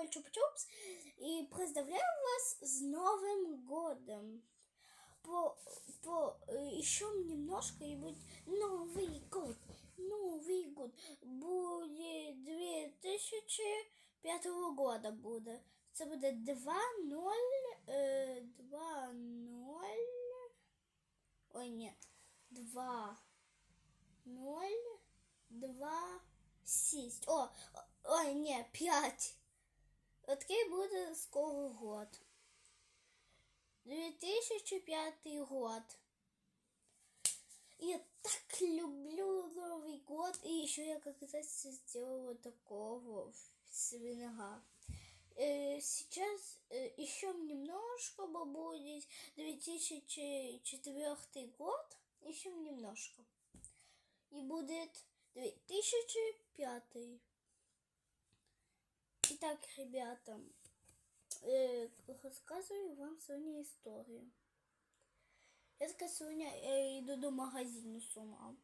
Николь Чуп-Чупс и поздравляю вас с Новым годом. По, по э, еще немножко и будет Новый год. Новый год. Будет 2005 года буде. Це буде 2-0, е, 2-0. Ой, ні. 2 0 2 6. О, о- ой, ні, 5. Такий буде скоро год. 2005 год. Я так люблю Новый год. И еще я когда-то сделала такого свинга. Э, Сейчас э, еще немножко бы будет 2004 год. Еще немножко. И будет 2005. Итак, ребята, э, рассказываю вам сегодня историю. Я така сегодня я йду до магазину сама.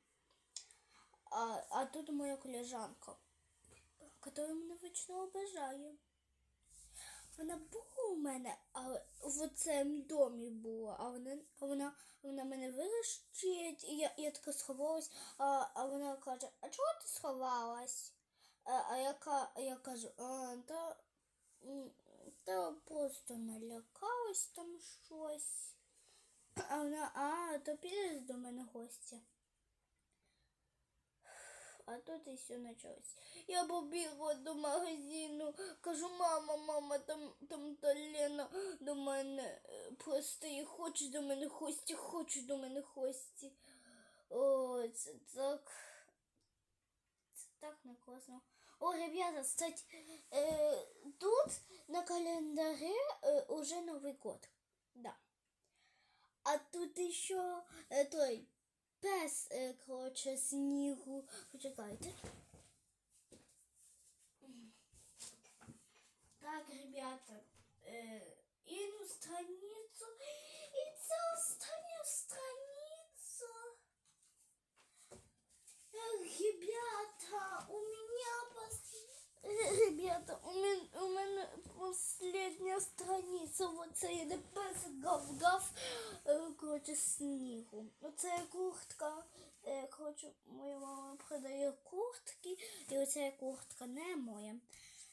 А, а тут моя колежанка, которая мене вічно обижає. Вона була у мене, а в цьому домі була, а вона, а вона, вона мене вирощить, і я, я така сховалась, а, а вона каже, а чого ти сховалась? А, я, а я кажу, а, та, та просто налякалась там щось. А вона, а, то підеш до мене гостя. А тут і все почалось. Я побігла до магазину, кажу, мама, мама, там, там та Лена до мене е, пристає, хоче до мене гості, хоче до мене гості. О, це так. Так не класно. О, ребята, кстати, е, тут на календарі е, уже Новий год. Да. А тут еще е, той пес, е, коротше, снігу. Почекайте. Так, ребята, е, іну страницю. І це остання страниця. Эх, ребята, у меня пос... Э, Ребята, у меня, у меня последняя страница. Вот це йде пес гав-гав, е, коротше, снігу. Оце куртка. е, Коротше, моя мама продає куртки, і оця куртка не моя.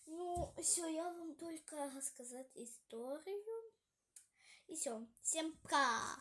Ну, все, я вам только рассказать историю. И все. Всем пока!